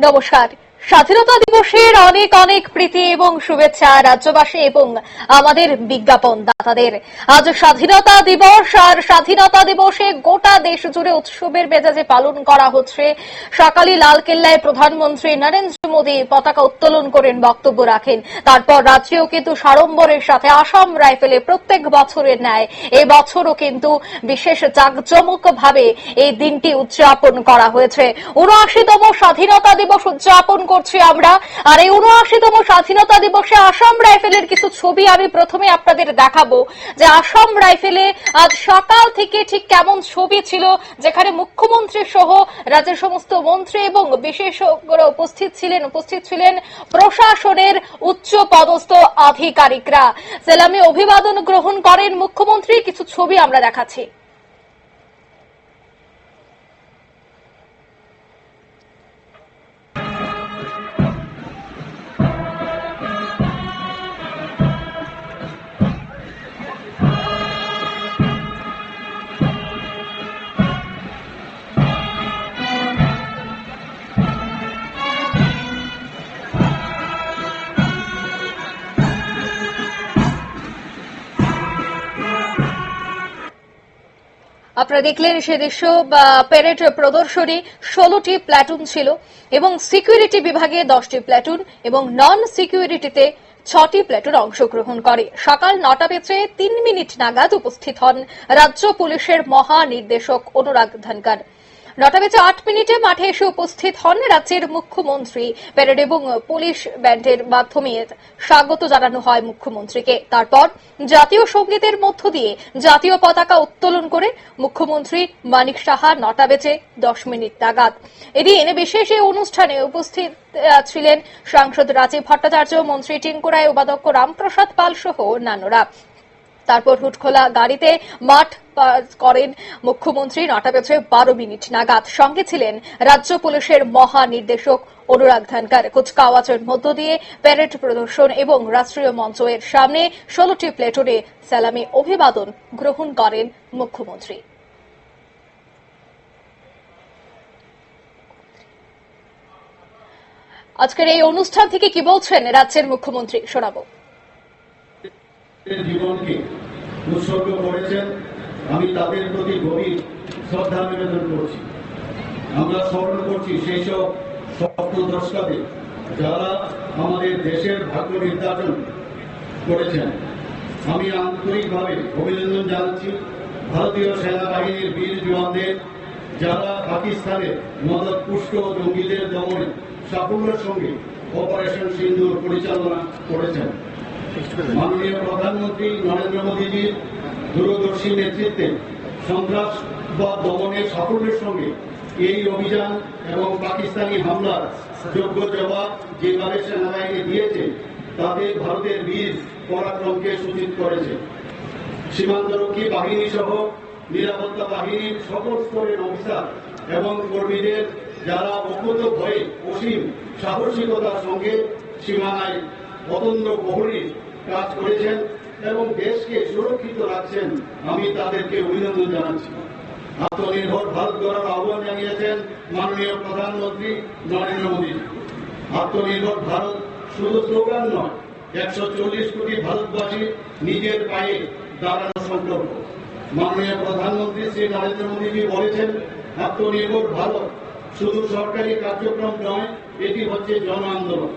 নমস্কার। স্বাধীনতা দিবসের অনেক অনেক প্রীতি এবং শুভেচ্ছা রাজ্যবাসী এবং আমাদের বিজ্ঞাপন দাতাদের। আজ স্বাধীনতা দিবস আর স্বাধীনতা দিবসে গোটা দেশ জুড়ে উৎসবের মেজাজে পালন করা হচ্ছে। সকালে লালকেল্লায় প্রধানমন্ত্রী নরেন্দ্র মোদী পতাকা উত্তোলন করেন বক্তব্য রাখেন। তারপর রাজ্যেও কিন্তু সাড়ম্বরের সাথে আসাম রাইফেলে প্রত্যেক বছরের ন্যায়। এই বছরও কিন্তু বিশেষ জাঁকজমক ভাবে এই দিনটি উদযাপন করা হয়েছে। উনআশিতম স্বাধীনতা দিবস উদযাপন করছি আমরা। আর এই উনআশিতম স্বাধীনতা দিবসে আসাম রাইফেলের কিছু ছবি আমি প্রথমে আপনাদের দেখাবো যে আসাম রাইফেলে আজ সকাল থেকে ঠিক কেমন ছবি ছিল, যেখানে মুখ্যমন্ত্রী সহ রাজ্যের সমস্ত মন্ত্রী এবং বিশেষজ্ঞরা উপস্থিত ছিলেন উপস্থিত ছিলেন প্রশাসনের উচ্চ পদস্থ আধিকারিকরা। সেলামে অভিবাদন গ্রহণ করেন মুখ্যমন্ত্রী, কিছু ছবি আমরা দেখাচ্ছি। আপনারা দেখলেন সে দৃশ্য প্যারেড প্রদর্শনী, ষোলোটি প্ল্যাটুন ছিল, এবং সিকিউরিটি বিভাগে দশটি প্ল্যাটুন এবং নন সিকিউরিটিতে ছটি প্ল্যাটুন অংশগ্রহণ করে। সকাল নটা বেজে তিন মিনিট নাগাদ উপস্থিত হন রাজ্য পুলিশের মহানির্দেশক অনুরাগ ধনকর। নটা বেজে আট মিনিটে মাঠে এসে উপস্থিত হন রাজ্যের মুখ্যমন্ত্রী প্যারেড এবং পুলিশ ব্যান্ডের মাধ্যমে স্বাগত জানানো হয় মুখ্যমন্ত্রীকে। তারপর জাতীয় সঙ্গীতের মধ্য দিয়ে জাতীয় পতাকা উত্তোলন করে মুখ্যমন্ত্রী মানিক সাহা নটা বেজে দশ মিনিট নাগাদ। এদিন বিশেষ এই অনুষ্ঠানে উপস্থিত ছিলেন সাংসদ রাজীব ভট্টাচার্য, মন্ত্রী টিঙ্কু রায় উপাধ্যক্ষ রামপ্রসাদ পাল সহ অন্যান্যরা। তারপর হুটখোলা গাড়িতে মাঠ করেন মুখ্যমন্ত্রী। নটা বেজে বারো মিনিট নাগাদ সঙ্গে ছিলেন রাজ্য পুলিশের মহানির্দেশক অনুরাগ ধানকার। কুচকাওয়াজের মধ্য দিয়ে প্যারেড প্রদর্শন এবং রাষ্ট্রীয় মঞ্চের সামনে ষোলোটি প্লেটুনে সালামি অভিবাদন গ্রহণ করেন মুখ্যমন্ত্রী। আজকের এই অনুষ্ঠান থেকে কি বলছেন রাজ্যের মুখ্যমন্ত্রী? শোনাবো। জীবনকে উৎসর্গ করেছেন। আমি তাদের প্রতি গভীর শ্রদ্ধা নিবেদন করছি। আমরা স্মরণ করছি সেই সব স্বপ্নদ্রষ্টাদের যারা আমাদের দেশের ভাগ্য নির্ধারণ করেছেন। আমি আন্তরিকভাবে অভিনন্দন জানাচ্ছি ভারতীয় সেনাবাহিনীর বীর জওয়ানদের যারা পাকিস্তানের মদত পুষ্ট জঙ্গিদের দমনে সাফল্যের সঙ্গে অপারেশন সিন্দুর পরিচালনা করেছেন। মাননীয় প্রধানমন্ত্রী নরেন্দ্র মোদীজির দূরদর্শী নেতৃত্বে সন্ত্রাসবাদ দমনের সাফল্যের সঙ্গে এই অভিযান এবং পাকিস্তানি হামলার যোগ্য জবাব যেভাবে সেনাবাহিনী দিয়েছে, তাতে ভারতের বীর পরাক্রমকে সূচিত করেছে। সীমান্তরক্ষী বাহিনী সহ নিরাপত্তা বাহিনীর সকল স্তরের অফিসার এবং কর্মীদের, যারা অকুত ভয়ে অসীম সাহসিকতার সঙ্গে সীমানায় অতন্ত্র প্রহরী কাজ করেছেন এবং দেশকে সুরক্ষিত রাখছেন। আমি তাদেরকে অভিনন্দন জানাচ্ছি। আত্মনির্ভর ভারত গড়ার আহ্বান জানিয়েছেন মাননীয় প্রধানমন্ত্রী নরেন্দ্র মোদী। আত্মনির্ভর ভারত শুধু স্লোগান নয়, একশো চল্লিশ কোটি ভারতবাসী নিজের পায়ে দাঁড়ানো সংকল্প। মাননীয় প্রধানমন্ত্রী শ্রী নরেন্দ্র মোদীজি বলেছেন, আত্মনির্ভর ভারত শুধু সরকারি কার্যক্রম নয়, এটি হচ্ছে জন আন্দোলন।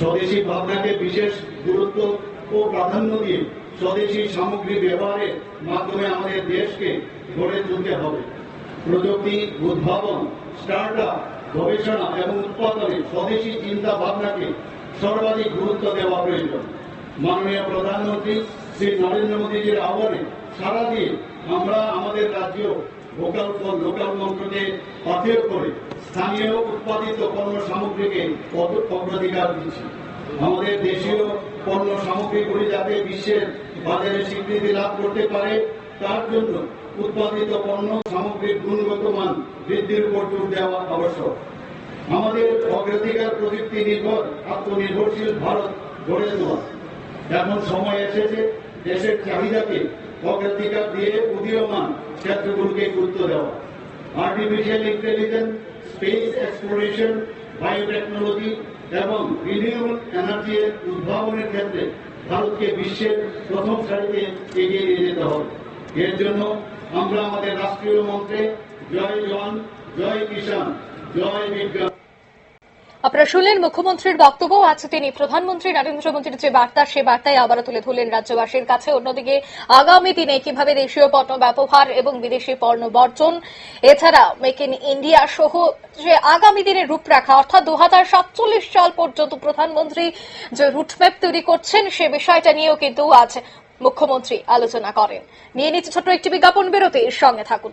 স্বদেশী ভাবনাকে বিশেষ গুরুত্ব ও প্রাধান্য দিয়ে স্বদেশী সামগ্রী ব্যবহারের মাধ্যমে আমাদের দেশকে গড়ে তুলতে হবে। প্রযুক্তি, উদ্ভাবন স্টার্ট আপ গবেষণা এবং উৎপাদনে স্বদেশী চিন্তা ভাবনাকে সর্বাধিক গুরুত্ব দেওয়া প্রয়োজন। মাননীয় প্রধানমন্ত্রী শ্রী নরেন্দ্র মোদীজির আহ্বানে সারা দিয়ে আমরা আমাদের রাজ্য ভোকাল ফর লোকাল মন্ত্রকে পাথেয় করে স্থানীয় উৎপাদিত পণ্য সামগ্রীকে অগ- অগ্রাধিকার দিচ্ছি? আমাদের দেশীয় পণ্য সামগ্রীগুলি যাতে বিশ্বের বাজারে স্বীকৃতি লাভ করতে পারে, তার জন্য উৎপাদিত পণ্য সামগ্রীর গুণগত মান বৃদ্ধির উপর জোর দেওয়া আবশ্যক। আমাদের অগ্রাধিকার প্রযুক্তি নির্ভর, আত্মনির্ভরশীল ভারত গড়ে তোলা। এখন সময় এসেছে, দেশের চাহিদাকে অগ্রাধিকার দিয়ে উদীয়মান ক্ষেত্রগুলোকে গুরুত্ব দেওয়া। Artificial intelligence space exploration biotechnology এবং রিনিউয়েবল এনার্জির উদ্ভাবনের ক্ষেত্রে ভারতকে বিশ্বের প্রথম সারিতে এগিয়ে নিয়ে যেতে হবে। এর জন্য আমরা আমাদের রাষ্ট্রীয় মন্ত্রে জয় জন জয় কিষাণ, জয় বিজ্ঞান। আপনারা শুনলেন মুখ্যমন্ত্রীর বক্তব্য। আজ তিনি প্রধানমন্ত্রী নরেন্দ্র মোদীর যে বার্তা, সে বার্তায় আবারও তুলে ধরলেন রাজ্যবাসীর কাছে। অন্যদিকে আগামী দিনে কীভাবে দেশীয় পণ্য ব্যবহার এবং বিদেশি পণ্য বর্জন, এছাড়া মেক ইন ইন্ডিয়া সহ যে আগামী দিনের রূপরেখা, অর্থাৎ দু হাজার সাতচল্লিশ সাল পর্যন্ত প্রধানমন্ত্রী যে রুটম্যাপ তৈরি করছেন, সে বিষয়টা নিয়েও কিন্তু আজ মুখ্যমন্ত্রী আলোচনা করেন। নিয়ে নিচ্ছে ছোট্ট একটি বিজ্ঞাপন, বিরতির সঙ্গে থাকুন।